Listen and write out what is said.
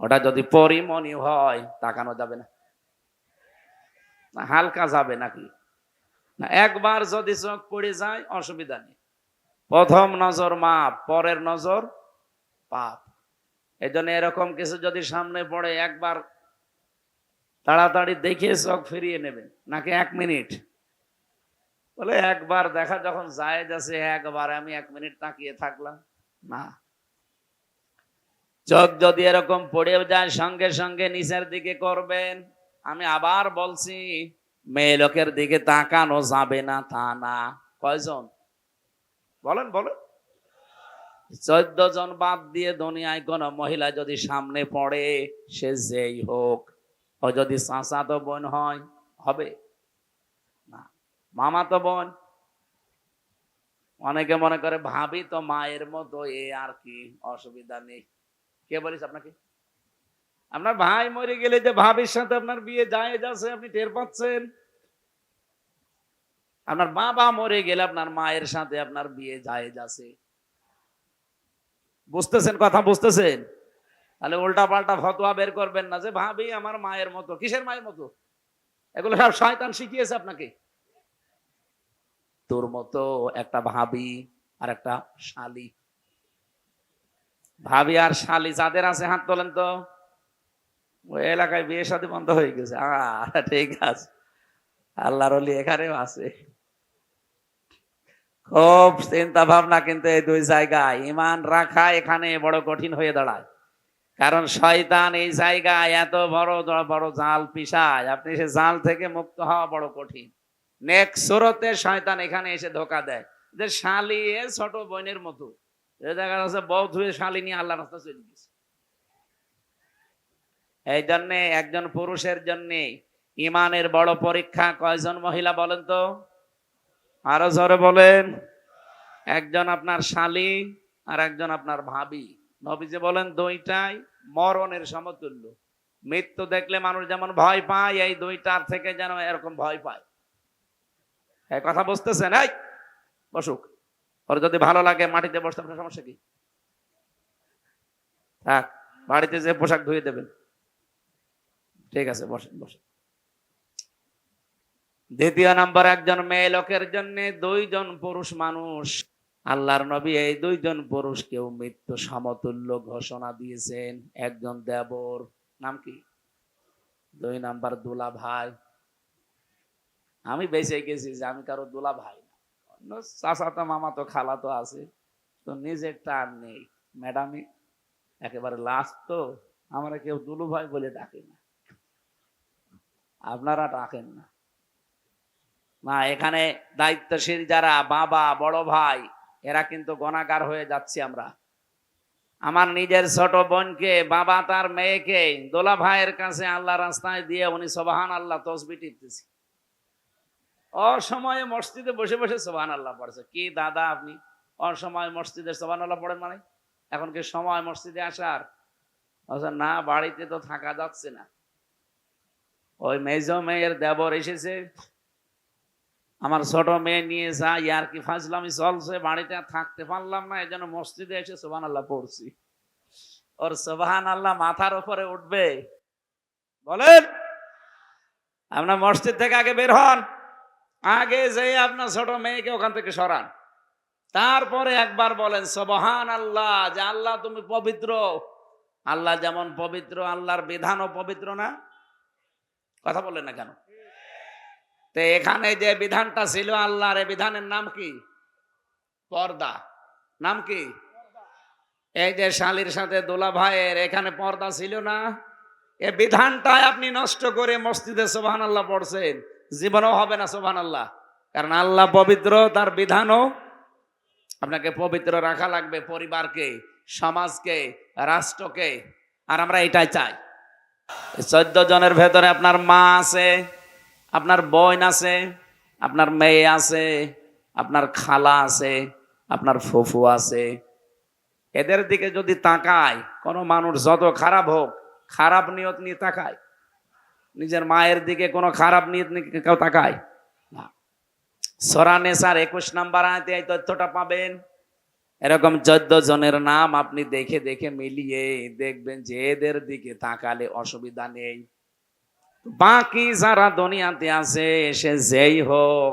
ওটা যদি পরিমণি হয়, তাকানো যাবে না। হালকা যাবে নাকি? না, একবার যদি চোখ পড়ে যায়, অসুবিধা নেই। প্রথম নজর মাপ, পরের নজর পাপ। এই জন্য এরকম কিছু যদি সামনে পড়ে, একবার তাড়াতাড়ি দেখে চোখ ফিরিয়ে নেবেন, নাকি এক মিনিট? বলে, একবার দেখা যখন যায় যাচ্ছে একবার আমি এক মিনিট তাকিয়ে থাকলাম। না চোখ যদি এরকম পড়ে যায়, সঙ্গে সঙ্গে নিচের দিকে করবেন। আমি আবার বলছি, মেয়ে লোকের দিকে তাকানো যাবে না, তা না। কয়জন? বলেন বলেন। চোদ্দ জন বাদ দিয়ে দুনিয়ায় কোন মহিলা যদি সামনে পড়ে, সে যেই হোক। ও যদি চাচা তো বোন হয়, হবে? না। মামা তো বোন? অনেকে মনে করে, ভাবি তো মায়ের মতো, এ আর কি, অসুবিধা নেই। কে বলিস আপনাকে? আপনার ভাই মরে গেলে যে ভাবির সাথে আপনার বিয়ে যায় যাচ্ছে, আপনি টের পাচ্ছেন? আপনার বাবা মরে গেলে আপনার মায়ের সাথে আপনার বিয়ে যায় যাচ্ছে। বুঝতেছেন কথা, বুঝতেছেন? তাহলে উল্টা পাল্টা ফতোয়া বের করবেন না যে, ভাবি, আমার মায়ের মতো। কিসের মায়ের মতো? এগুলো সব শয়তান শিখিয়েছে আপনাকে। তোর মতো একটা ভাবি আর একটা শালি। ভাবি আর শালি যাদের আছে, হাত তোলেন তো। ওই এলাকায় বিয়ে সাথে বন্ধ হয়ে গেছে। আহ, ঠিক আছে। আল্লাহর অলি এখানেও আছে। খুব চিন্তা ভাবনা কিন্তু এই দুই জায়গায়। ইমান রাখা এখানে বড় কঠিন হয়ে দাঁড়ায়। কারণ শয়তান এই জায়গায় এত বড় বড় জাল পিসায়। আপনি সে জাল থেকে মুক্ত হওয়া বড় কঠিন। নেক্সট সুরতে শয়তান এখানে এসে ধোকা দেয়। যে শালি ছোট বোনের মতো। দেখা যাচ্ছে বউ ধুয়ে শালি নিয়ে আল্লাহ রাস্তা চলে গেছে। এই জন্যে একজন পুরুষের জন্য ইমানের বড় পরীক্ষা কয়জন মহিলা বলেন তো? আরও জোরে বলেন। একজন আপনার শালি আর একজন আপনার ভাবি। নবীজি বলেন, দুইটাই মরণের সমতুল্য। মৃত্যু দেখলে মানুষ যেমন ভয় পায়, এই দুইটার থেকে যেন এরকম ভয় পায়। কথা বুঝতেছেন? এই, বসুক। ওর যদি ভালো লাগে মাটিতে বসতে, আপনার সমস্যা কি? থাক, বাড়িতে যে পোশাক ধুয়ে দেবেন। ঠিক আছে, বসেন বসেন। দ্বিতীয় নাম্বার, একজন মেয়ে লোকের জন্য দুইজন পুরুষ মানুষ। আল্লাহর নবী এই দুইজন পুরুষকেও মৃত্যু সমতুল্য ঘোষণা দিয়েছেন। একজন দেবর, নাম কি? দুই নাম্বার দুলা ভাই আমি বেঁচে গেছি যে আমি কারও দুলা ভাই চাচা তো মামা তো খালা তো আছে। তো নিজের টান নেই। ম্যাডামই একেবারে লাস্ট তো। আমরা কেউ দুলু ভাই বলে ডাকে না। আপনারা ডাকেন না। না এখানে দায়িত্বশীল যারা, বাবা, বড় ভাই, এরা কিন্তু গণাগার হয়ে যাচ্ছি আমরা। আমার নিজের ছোট বোনকে, বাবা তার মেয়েকে, দোলা ভাইয়ের কাছে আল্লাহ রাস্তায় দিয়ে উনি সোবাহান আল্লাহ তসবি টিপতেছি। অসময়ে মসজিদে বসে বসে সোবাহান আল্লাহ পড়েছে। কি দাদা আপনি? অসময় মসজিদে সোবাহান আল্লাহ পড়েন মানে? এখন কি সময় মসজিদে আসার? না, বাড়িতে তো থাকা যাচ্ছে না। ওই মেজ মেয়ের দেবর এসেছে। আমার ছোট মেয়ে নিয়ে যা ইয়ার কি ফাজলামি চলছে, বাড়িতে থাকতে পারলাম না এই জন্য মসজিদে এসে সোবান আল্লাহ পড়ছি। ওর সোবাহান আল্লাহ মাথার উপরে উঠবে। বলেন, আপনার মসজিদ থেকে আগে বের হন। আগে যে আপনার ছোট মেয়েকে ওখান থেকে সরান। তারপরে একবার বলেন সোবাহান আল্লাহ যে আল্লাহ তুমি পবিত্র। আল্লাহ যেমন পবিত্র, আল্লাহর বিধানও পবিত্র না? কথা বলেন না কেন? তো এখানে যে বিধানটা ছিল আল্লাহর এই বিধানের নাম কি? পর্দা। নাম কি? এই যে শালির সাথে দোলা ভাইয়ের এখানে পর্দা ছিল না? এ বিধানটা আপনি নষ্ট করে মসজিদে সোবাহান আল্লাহ পড়ছেন। জীবনও হবে না সোবাহান আল্লাহ কারণ আল্লাহ পবিত্র, তার বিধানও আপনাকে পবিত্র রাখা লাগবে পরিবারকে, সমাজকে, রাষ্ট্রকে। আর আমরা এটাই চাই। চোদ্দ জনের ভেতরে আপনার মা আছে, আপনার বোন আছে, আপনার মেয়ে আছে, আপনার খালা আছে, আপনার ফুফু আছে। এদের দিকে যদি তাকায়, কোনো মানুষ যত খারাপ হোক, খারাপ নিয়ত নিয়ে তাকায়। নিজের মায়ের দিকে কোনো খারাপ নিয়ে কেউ তাকায়? সরানে স্যার একুশ নাম্বার আয়তে এই তথ্যটা পাবেন। এরকম চোদ্দ জনের নাম আপনি দেখে দেখে মিলিয়ে দেখবেন যে এদের দিকে তাকালে অসুবিধা নেই। বাকি যারা দুনিয়াতে আছে এসে যেই হোক